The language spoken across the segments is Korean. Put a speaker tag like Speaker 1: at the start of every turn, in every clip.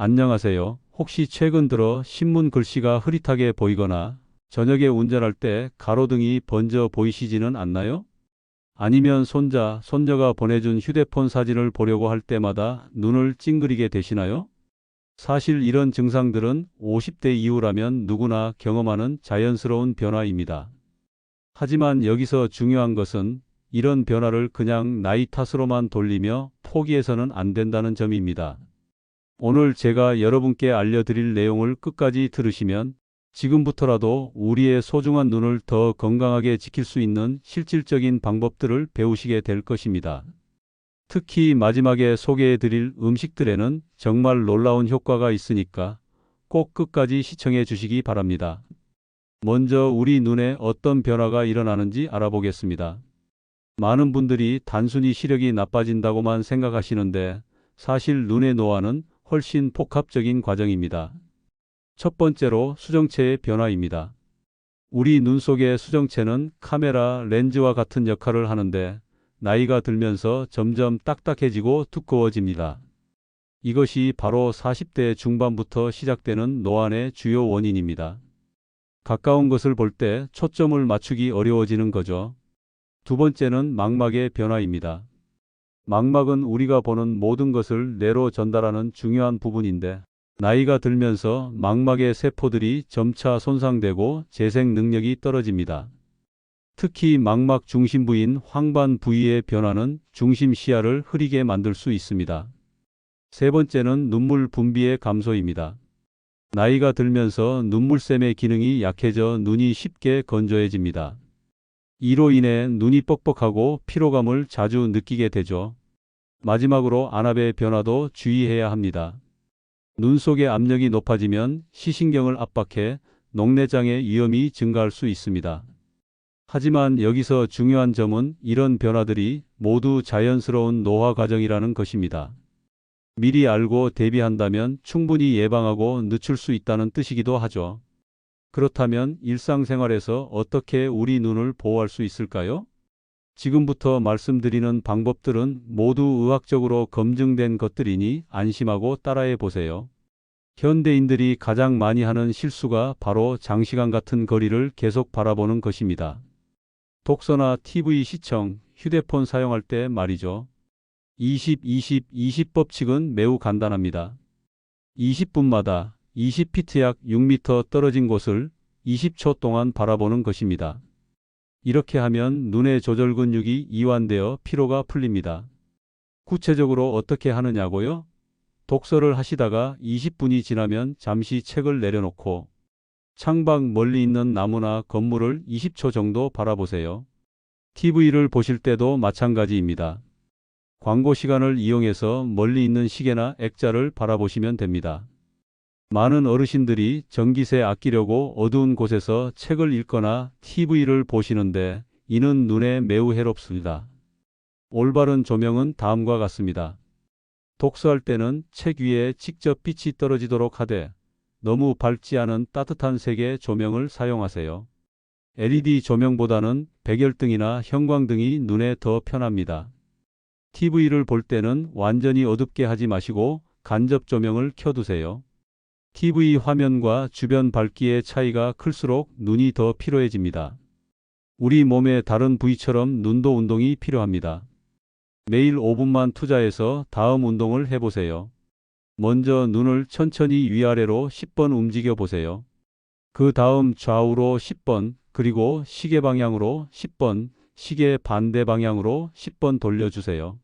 Speaker 1: 안녕하세요. 혹시 최근 들어 신문 글씨가 흐릿하게 보이거나 저녁에 운전할 때 가로등이 번져 보이시지는 않나요? 아니면 손자, 손녀가 보내준 휴대폰 사진을 보려고 할 때마다 눈을 찡그리게 되시나요? 사실 이런 증상들은 50대 이후라면 누구나 경험하는 자연스러운 변화입니다. 하지만 여기서 중요한 것은 이런 변화를 그냥 나이 탓으로만 돌리며 포기해서는 안 된다는 점입니다. 오늘 제가 여러분께 알려드릴 내용을 끝까지 들으시면 지금부터라도 우리의 소중한 눈을 더 건강하게 지킬 수 있는 실질적인 방법들을 배우시게 될 것입니다. 특히 마지막에 소개해 드릴 음식들에는 정말 놀라운 효과가 있으니까 꼭 끝까지 시청해 주시기 바랍니다. 먼저 우리 눈에 어떤 변화가 일어나는지 알아보겠습니다. 많은 분들이 단순히 시력이 나빠진다고만 생각하시는데 사실 눈의 노화는 훨씬 복합적인 과정입니다. 첫 번째로 수정체의 변화입니다. 우리 눈 속의 수정체는 카메라 렌즈와 같은 역할을 하는데 나이가 들면서 점점 딱딱해지고 두꺼워집니다. 이것이 바로 40대 중반부터 시작되는 노안의 주요 원인입니다. 가까운 것을 볼 때 초점을 맞추기 어려워지는 거죠. 두 번째는 망막의 변화입니다. 망막은 우리가 보는 모든 것을 뇌로 전달하는 중요한 부분인데 나이가 들면서 망막의 세포들이 점차 손상되고 재생 능력이 떨어집니다. 특히 망막 중심 부인 황반 부위의 변화는 중심 시야를 흐리게 만들 수 있습니다. 세 번째는 눈물 분비의 감소입니다. 나이가 들면서 눈물샘의 기능이 약해져 눈이 쉽게 건조해집니다. 이로 인해 눈이 뻑뻑하고 피로감을 자주 느끼게 되죠. 마지막으로 안압의 변화도 주의해야 합니다. 눈 속의 압력이 높아지면 시신경을 압박해 녹내장의 위험이 증가할 수 있습니다. 하지만 여기서 중요한 점은 이런 변화들이 모두 자연스러운 노화 과정이라는 것입니다. 미리 알고 대비한다면 충분히 예방하고 늦출 수 있다는 뜻이기도 하죠. 그렇다면 일상생활에서 어떻게 우리 눈을 보호할 수 있을까요? 지금부터 말씀드리는 방법들은 모두 의학적으로 검증된 것들이니 안심하고 따라해 보세요. 현대인들이 가장 많이 하는 실수가 바로 장시간 같은 거리를 계속 바라보는 것입니다. 독서나 TV 시청, 휴대폰 사용할 때 말이죠. 20, 20, 20 법칙은 매우 간단합니다. 20분마다 20피트 약 6m 떨어진 곳을 20초 동안 바라보는 것입니다. 이렇게 하면 눈의 조절 근육이 이완되어 피로가 풀립니다. 구체적으로 어떻게 하느냐고요? 독서를 하시다가 20분이 지나면 잠시 책을 내려놓고 창밖 멀리 있는 나무나 건물을 20초 정도 바라보세요. TV를 보실 때도 마찬가지입니다. 광고 시간을 이용해서 멀리 있는 시계나 액자를 바라보시면 됩니다. 많은 어르신들이 전기세 아끼려고 어두운 곳에서 책을 읽거나 TV를 보시는데 이는 눈에 매우 해롭습니다. 올바른 조명은 다음과 같습니다. 독서할 때는 책 위에 직접 빛이 떨어지도록 하되 너무 밝지 않은 따뜻한 색의 조명을 사용하세요. LED 조명보다는 백열등이나 형광등이 눈에 더 편합니다. TV를 볼 때는 완전히 어둡게 하지 마시고 간접 조명을 켜두세요. TV 화면과 주변 밝기의 차이가 클수록 눈이 더 피로해집니다. 우리 몸의 다른 부위처럼 눈도 운동이 필요합니다. 매일 5분만 투자해서 다음 운동을 해보세요. 먼저 눈을 천천히 위아래로 10번 움직여 보세요. 그 다음 좌우로 10번, 그리고 시계 방향으로 10번, 시계 반대 방향으로 10번 돌려주세요.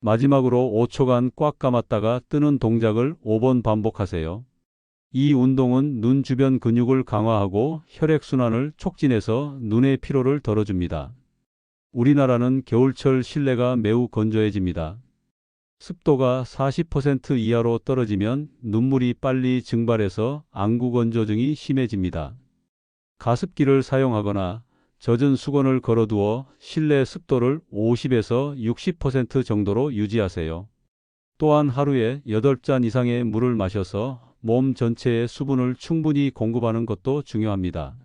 Speaker 1: 마지막으로 5초간 꽉 감았다가 뜨는 동작을 5번 반복하세요. 이 운동은 눈 주변 근육을 강화하고 혈액순환을 촉진해서 눈의 피로를 덜어줍니다. 우리나라는 겨울철 실내가 매우 건조해집니다. 습도가 40% 이하로 떨어지면 눈물이 빨리 증발해서 안구건조증이 심해집니다. 가습기를 사용하거나 젖은 수건을 걸어두어 실내 습도를 50에서 60% 정도로 유지하세요. 또한 하루에 8잔 이상의 물을 마셔서 몸 전체에 수분을 충분히 공급하는 것도 중요합니다.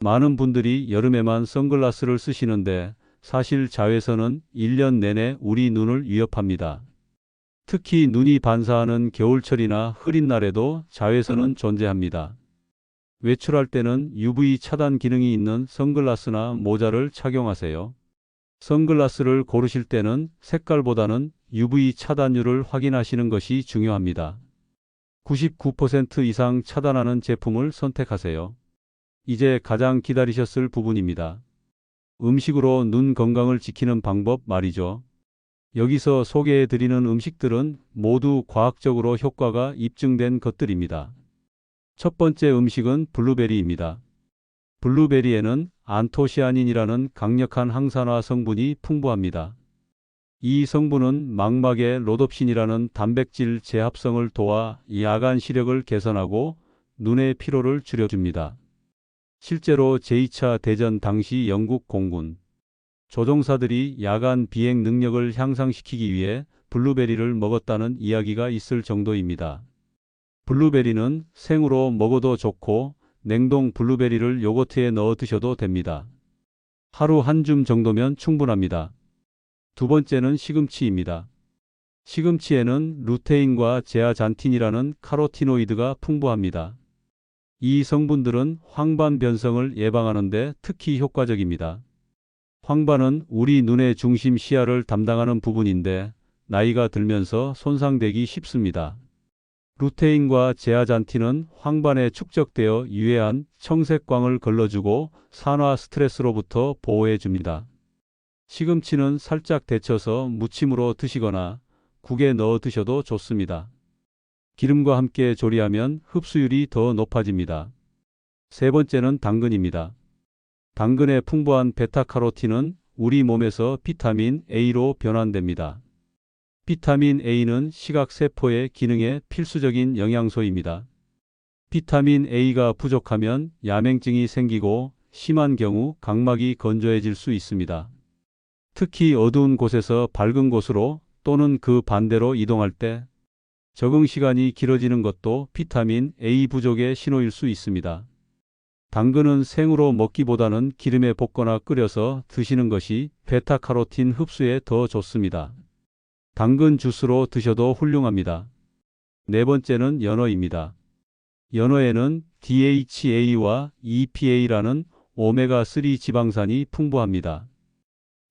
Speaker 1: 많은 분들이 여름에만 선글라스를 쓰시는데 사실 자외선은 1년 내내 우리 눈을 위협합니다. 특히 눈이 반사하는 겨울철이나 흐린 날에도 자외선은 존재합니다. 외출할 때는 UV 차단 기능이 있는 선글라스나 모자를 착용하세요. 선글라스를 고르실 때는 색깔보다는 UV 차단율을 확인하시는 것이 중요합니다. 99% 이상 차단하는 제품을 선택하세요. 이제 가장 기다리셨을 부분입니다. 음식으로 눈 건강을 지키는 방법 말이죠. 여기서 소개해 드리는 음식들은 모두 과학적으로 효과가 입증된 것들입니다. 첫 번째 음식은 블루베리입니다. 블루베리에는 안토시아닌이라는 강력한 항산화 성분이 풍부합니다. 이 성분은 망막의 로놉신이라는 단백질 재합성을 도와 야간 시력을 개선하고 눈의 피로를 줄여줍니다. 실제로 제2차 대전 당시 영국 공군 조종사들이 야간 비행 능력을 향상시키기 위해 블루베리를 먹었다는 이야기가 있을 정도입니다. 블루베리는 생으로 먹어도 좋고 냉동 블루베리를 요거트에 넣어 드셔도 됩니다. 하루 한 줌 정도면 충분합니다. 두 번째는 시금치입니다. 시금치에는 루테인과 제아잔틴이라는 카로티노이드가 풍부합니다. 이 성분들은 황반 변성을 예방하는 데 특히 효과적입니다. 황반은 우리 눈의 중심 시야를 담당하는 부분인데 나이가 들면서 손상되기 쉽습니다. 루테인과 제아잔틴은 황반에 축적되어 유해한 청색광을 걸러주고 산화 스트레스로부터 보호해 줍니다. 시금치는 살짝 데쳐서 무침으로 드시거나 국에 넣어 드셔도 좋습니다. 기름과 함께 조리하면 흡수율이 더 높아집니다. 세 번째는 당근입니다. 당근의 풍부한 베타카로틴은 우리 몸에서 비타민 A로 변환됩니다. 비타민 A는 시각세포의 기능에 필수적인 영양소입니다. 비타민 A가 부족하면 야맹증이 생기고 심한 경우 각막이 건조해질 수 있습니다. 특히 어두운 곳에서 밝은 곳으로 또는 그 반대로 이동할 때 적응 시간이 길어지는 것도 비타민 A 부족의 신호일 수 있습니다. 당근은 생으로 먹기보다는 기름에 볶거나 끓여서 드시는 것이 베타카로틴 흡수에 더 좋습니다. 당근 주스로 드셔도 훌륭합니다. 네 번째는 연어입니다. 연어에는 DHA와 EPA라는 오메가3 지방산이 풍부합니다.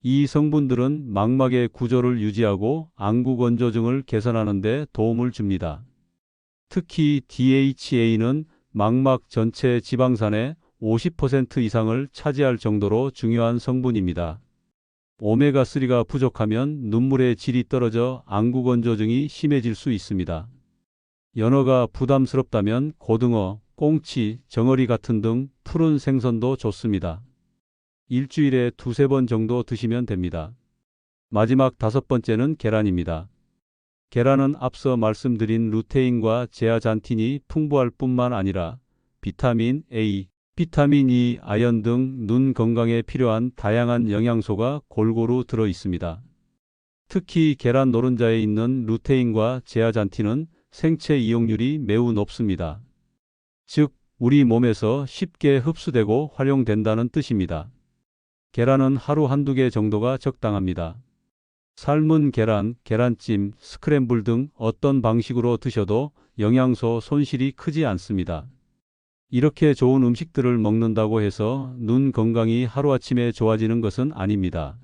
Speaker 1: 이 성분들은 망막의 구조를 유지하고 안구 건조증을 개선하는 데 도움을 줍니다. 특히 DHA는 망막 전체 지방산의 50% 이상을 차지할 정도로 중요한 성분입니다. 오메가3가 부족하면 눈물의 질이 떨어져 안구 건조증이 심해질 수 있습니다. 연어가 부담스럽다면 고등어, 꽁치, 정어리 같은 등 푸른 생선도 좋습니다. 일주일에 두세 번 정도 드시면 됩니다. 마지막 다섯 번째는 계란입니다. 계란은 앞서 말씀드린 루테인과 제아잔틴이 풍부할 뿐만 아니라 비타민 A, 비타민 E, 아연 등 눈 건강에 필요한 다양한 영양소가 골고루 들어 있습니다. 특히 계란 노른자에 있는 루테인과 제아잔틴은 생체 이용률이 매우 높습니다. 즉, 우리 몸에서 쉽게 흡수되고 활용된다는 뜻입니다. 계란은 하루 한두 개 정도가 적당합니다. 삶은 계란, 계란찜, 스크램블 등 어떤 방식으로 드셔도 영양소 손실이 크지 않습니다. 이렇게 좋은 음식들을 먹는다고 해서 눈 건강이 하루아침에 좋아지는 것은 아닙니다.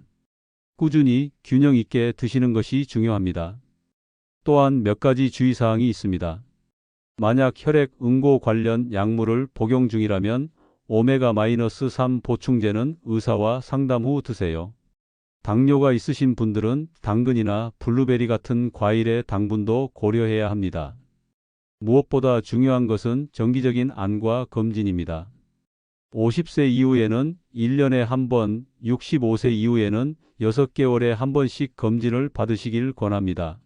Speaker 1: 꾸준히 균형 있게 드시는 것이 중요합니다. 또한 몇 가지 주의사항이 있습니다. 만약 혈액 응고 관련 약물을 복용 중이라면 오메가-3 보충제는 의사와 상담 후 드세요. 당뇨가 있으신 분들은 당근이나 블루베리 같은 과일의 당분도 고려해야 합니다. 무엇보다 중요한 것은 정기적인 안과 검진입니다. 50세 이후에는 1년에 한 번, 65세 이후에는 6개월에 한 번씩 검진을 받으시길 권합니다.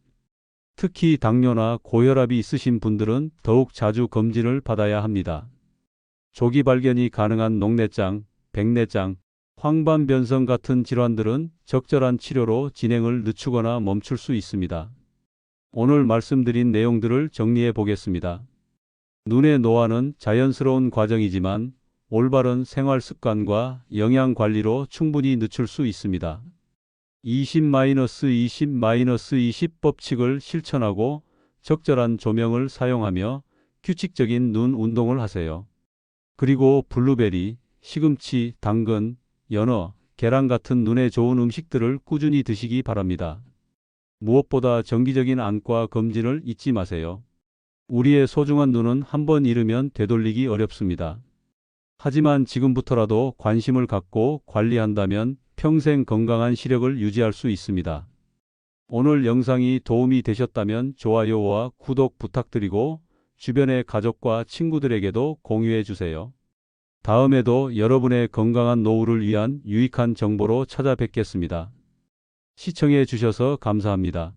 Speaker 1: 특히 당뇨나 고혈압이 있으신 분들은 더욱 자주 검진을 받아야 합니다. 조기 발견이 가능한 녹내장, 백내장, 황반변성 같은 질환들은 적절한 치료로 진행을 늦추거나 멈출 수 있습니다. 오늘 말씀드린 내용들을 정리해 보겠습니다. 눈의 노화는 자연스러운 과정이지만 올바른 생활 습관과 영양 관리로 충분히 늦출 수 있습니다. 20-20-20 법칙을 실천하고 적절한 조명을 사용하며 규칙적인 눈 운동을 하세요. 그리고 블루베리, 시금치, 당근, 연어, 계란 같은 눈에 좋은 음식들을 꾸준히 드시기 바랍니다. 무엇보다 정기적인 안과 검진을 잊지 마세요. 우리의 소중한 눈은 한번 잃으면 되돌리기 어렵습니다. 하지만 지금부터라도 관심을 갖고 관리한다면 평생 건강한 시력을 유지할 수 있습니다. 오늘 영상이 도움이 되셨다면 좋아요와 구독 부탁드리고 주변의 가족과 친구들에게도 공유해 주세요. 다음에도 여러분의 건강한 노후를 위한 유익한 정보로 찾아뵙겠습니다. 시청해 주셔서 감사합니다.